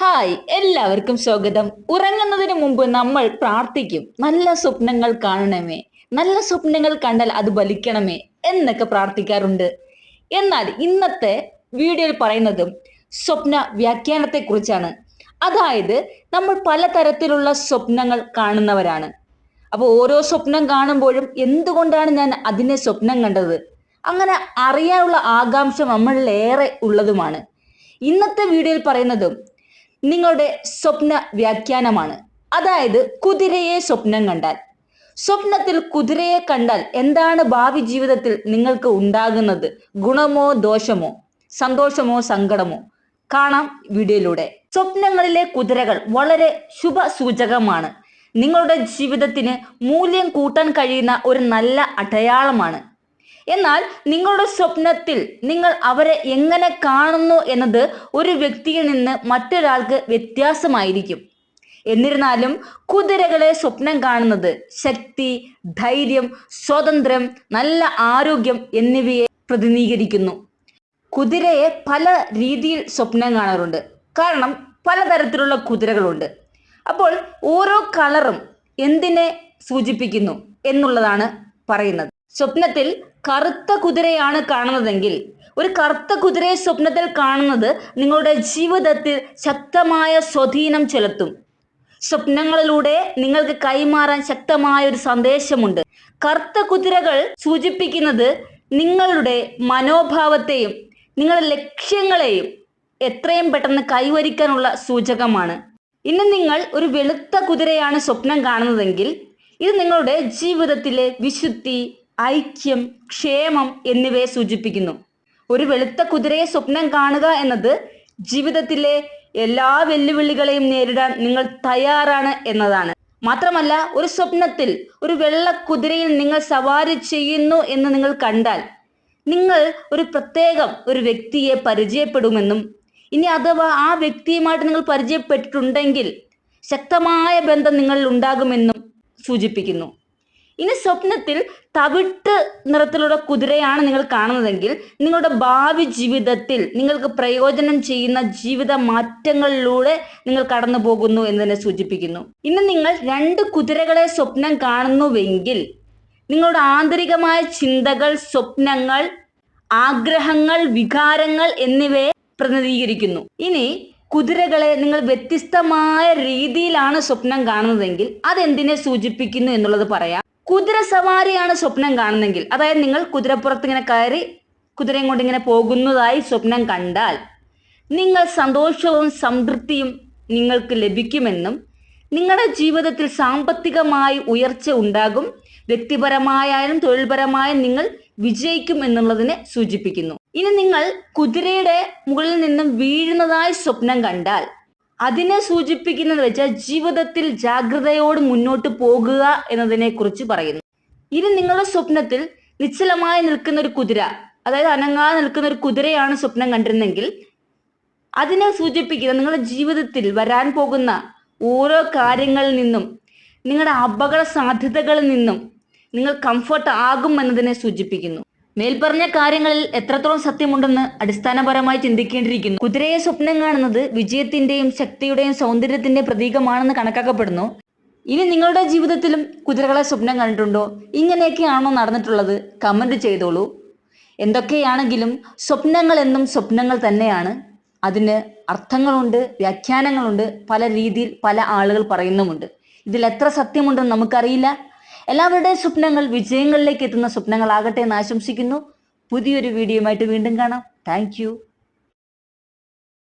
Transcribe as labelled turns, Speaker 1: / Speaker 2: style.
Speaker 1: Hi എല്ലാവർക്കും സ്വാഗതം. ഉറങ്ങുന്നതിന് മുമ്പ് നമ്മൾ പ്രാർത്ഥിക്കും. നല്ല സ്വപ്നങ്ങൾ കാണണമേ. നല്ല സ്വപ്നങ്ങൾ കണ്ടാൽ അത് ബലിക്കണമേ എന്നൊക്കെ പ്രാർത്ഥിക്കാറുണ്ട്. എന്നാൽ ഇന്നത്തെ വീഡിയോയിൽ പറയുന്നതും സ്വപ്ന വ്യാഖ്യാനത്തെ കുറിച്ചാണ് അതായത് നമ്മൾ പലതരത്തിലുള്ള സ്വപ്നങ്ങൾ കാണുന്നവരാണ്. അപ്പോൾ ഓരോ സ്വപ്നം കാണുമ്പോഴും എന്തുകൊണ്ടാണ് ഞാൻ അതിനെ സ്വപ്നം കണ്ടത്? അങ്ങനെ അറിയാനുള്ള ആകാംക്ഷ നമ്മളിലേറെ ഉള്ളതുമാണ്. ഇന്നത്തെ വീഡിയോയിൽ പറയുന്നതും നിങ്ങളുടെ സ്വപ്ന വ്യാഖ്യാനമാണ്. അതായത് കുതിരയെ സ്വപ്നം കണ്ടാൽ. സ്വപ്നത്തിൽ കുതിരയെ കണ്ടാൽ എന്താണ് ഭാവി ജീവിതത്തിൽ നിങ്ങൾക്ക് ഉണ്ടാകുന്നത്? ഗുണമോ ദോഷമോ? സന്തോഷമോ സങ്കടമോ? കാണാം വീഡിയോയിലൂടെ. സ്വപ്നങ്ങളിലെ കുതിരകൾ വളരെ ശുഭ സൂചകമാണ് നിങ്ങളുടെ ജീവിതത്തിന് മൂല്യം കൂട്ടാൻ കഴിയുന്ന ഒരു നല്ല അടയാളമാണ്. എന്നാൽ നിങ്ങളുടെ സ്വപ്നത്തിൽ നിങ്ങൾ അവരെ എങ്ങനെ കാണുന്നു എന്നത് ഒരു വ്യക്തിയിൽ നിന്ന് മറ്റൊരാൾക്ക് വ്യത്യാസമായിരിക്കും. എന്നിരുന്നാലും കുതിരകളെ സ്വപ്നം കാണുന്നത് ശക്തി ധൈര്യം സ്വാതന്ത്ര്യം നല്ല ആരോഗ്യം എന്നിവയെ പ്രതിനിധീകരിക്കുന്നു. കുതിരയെ പല രീതിയിൽ സ്വപ്നം കാണാറുണ്ട്. കാരണം പലതരത്തിലുള്ള കുതിരകളുണ്ട്. അപ്പോൾ ഓരോ കളറും എന്തിനെ സൂചിപ്പിക്കുന്നു എന്നുള്ളതാണ് പറയുന്നത്. സ്വപ്നത്തിൽ കറുത്ത കുതിരയാണ് കാണുന്നതെങ്കിൽ ഒരു കറുത്ത കുതിരയെ സ്വപ്നത്തിൽ കാണുന്നത് നിങ്ങളുടെ ജീവിതത്തിൽ ശക്തമായ സ്വാധീനം ചെലുത്തും. സ്വപ്നങ്ങളിലൂടെ നിങ്ങൾക്ക് കൈമാറാൻ ശക്തമായ ഒരു സന്ദേശമുണ്ട്. കറുത്ത കുതിരകൾ സൂചിപ്പിക്കുന്നത് നിങ്ങളുടെ മനോഭാവത്തെയും നിങ്ങളുടെ ലക്ഷ്യങ്ങളെയും എത്രയും പെട്ടെന്ന് കൈവരിക്കാനുള്ള സൂചകമാണ്. ഇന്ന് നിങ്ങൾ ഒരു വെളുത്ത കുതിരയാണ് സ്വപ്നം കാണുന്നതെങ്കിൽ ഇത് നിങ്ങളുടെ ജീവിതത്തിലെ വിശുദ്ധി ഐക്യം ക്ഷേമം എന്നിവയെ സൂചിപ്പിക്കുന്നു. ഒരു വെളുത്ത കുതിരയെ സ്വപ്നം കാണുക എന്നത് ജീവിതത്തിലെ എല്ലാ വെല്ലുവിളികളെയും നേരിടാൻ നിങ്ങൾ തയ്യാറാണ് എന്നതാണ്. മാത്രമല്ല ഒരു സ്വപ്നത്തിൽ ഒരു വെള്ള കുതിരയിൽ നിങ്ങൾ സവാരി ചെയ്യുന്നു എന്ന് നിങ്ങൾ കണ്ടാൽ നിങ്ങൾ ഒരു പ്രത്യേകം ഒരു വ്യക്തിയെ പരിചയപ്പെടുമെന്നും ഇനി അഥവാ ആ വ്യക്തിയുമായിട്ട് നിങ്ങൾ പരിചയപ്പെട്ടിട്ടുണ്ടെങ്കിൽ ശക്തമായ ബന്ധം നിങ്ങളിൽ ഉണ്ടാകുമെന്നും സൂചിപ്പിക്കുന്നു. ഇനി സ്വപ്നത്തിൽ തവിട്ട് നിറത്തിലുള്ള കുതിരയാണ് നിങ്ങൾ കാണുന്നതെങ്കിൽ നിങ്ങളുടെ ഭാവി ജീവിതത്തിൽ നിങ്ങൾക്ക് പ്രയോജനം ചെയ്യുന്ന ജീവിത മാറ്റങ്ങളിലൂടെ നിങ്ങൾ കടന്നു പോകുന്നു എന്നതിനെ സൂചിപ്പിക്കുന്നു. ഇന്ന് നിങ്ങൾ രണ്ട് കുതിരകളെ സ്വപ്നം കാണുന്നുവെങ്കിൽ നിങ്ങളുടെ ആന്തരികമായ ചിന്തകൾ സ്വപ്നങ്ങൾ ആഗ്രഹങ്ങൾ വികാരങ്ങൾ എന്നിവയെ പ്രതിനിധീകരിക്കുന്നു. ഇനി കുതിരകളെ നിങ്ങൾ വ്യത്യസ്തമായ രീതിയിലാണ് സ്വപ്നം കാണുന്നതെങ്കിൽ അതെന്തിനെ സൂചിപ്പിക്കുന്നു എന്നുള്ളത് പറയാം. കുതിര സവാരിയാണ് സ്വപ്നം കാണുന്നെങ്കിൽ. അതായത് നിങ്ങൾ കുതിരപ്പുറത്ത് ഇങ്ങനെ കയറി കുതിരയും കൊണ്ട് ഇങ്ങനെ പോകുന്നതായി സ്വപ്നം കണ്ടാൽ നിങ്ങൾ സന്തോഷവും സംതൃപ്തിയും നിങ്ങൾക്ക് ലഭിക്കുമെന്നും നിങ്ങളുടെ ജീവിതത്തിൽ സാമ്പത്തികമായി ഉയർച്ച ഉണ്ടാകും. വ്യക്തിപരമായാലും തൊഴിൽപരമായും നിങ്ങൾ വിജയിക്കും എന്നുള്ളതിനെ സൂചിപ്പിക്കുന്നു. ഇനി നിങ്ങൾ കുതിരയുടെ മുകളിൽ നിന്നും വീഴുന്നതായി സ്വപ്നം കണ്ടാൽ അതിനെ സൂചിപ്പിക്കുന്നത് വെച്ചാൽ ജീവിതത്തിൽ ജാഗ്രതയോട് മുന്നോട്ട് പോകുക എന്നതിനെ കുറിച്ച് പറയുന്നു. ഇനി നിങ്ങളുടെ സ്വപ്നത്തിൽ നിശ്ചലമായി നിൽക്കുന്ന ഒരു കുതിര അതായത് അനങ്ങാതെ നിൽക്കുന്ന ഒരു കുതിരയാണ് സ്വപ്നം കണ്ടിരുന്നെങ്കിൽ അതിനെ സൂചിപ്പിക്കുന്ന നിങ്ങളുടെ ജീവിതത്തിൽ വരാൻ പോകുന്ന ഓരോ കാര്യങ്ങളിൽ നിന്നും നിങ്ങളുടെ അപകട സാധ്യതകളിൽ നിന്നും നിങ്ങൾ കംഫർട്ട് ആകും എന്നതിനെ സൂചിപ്പിക്കുന്നു. മേൽപ്പറഞ്ഞ കാര്യങ്ങളിൽ എത്രത്തോളം സത്യമുണ്ടെന്ന് അടിസ്ഥാനപരമായി ചിന്തിക്കേണ്ടിയിരിക്കുന്നു. കുതിരയെ സ്വപ്നം കാണുന്നത് വിജയത്തിന്റെയും ശക്തിയുടെയും സൗന്ദര്യത്തിന്റെ പ്രതീകമാണെന്ന് കണക്കാക്കപ്പെടുന്നു. ഇനി നിങ്ങളുടെ ജീവിതത്തിലും കുതിരകളെ സ്വപ്നം കണ്ടിട്ടുണ്ടോ? ഇങ്ങനെയൊക്കെയാണോ നടന്നിട്ടുള്ളത്? കമന്റ് ചെയ്തോളൂ. എന്തൊക്കെയാണെങ്കിലും സ്വപ്നങ്ങൾ എന്നും സ്വപ്നങ്ങൾ തന്നെയാണ്. അതിന് അർത്ഥങ്ങളുണ്ട് വ്യാഖ്യാനങ്ങളുണ്ട് പല രീതിയിൽ പല ആളുകൾ പറയുന്നുമുണ്ട്. ഇതിൽ എത്ര സത്യമുണ്ടെന്ന് നമുക്കറിയില്ല. എല്ലാവരുടെയും സ്വപ്നങ്ങൾ വിജയങ്ങളിലേക്ക് എത്തുന്ന സ്വപ്നങ്ങളാകട്ടെ എന്ന് ആശംസിക്കുന്നു. പുതിയൊരു വീഡിയോയുമായിട്ട് വീണ്ടും കാണാം. താങ്ക്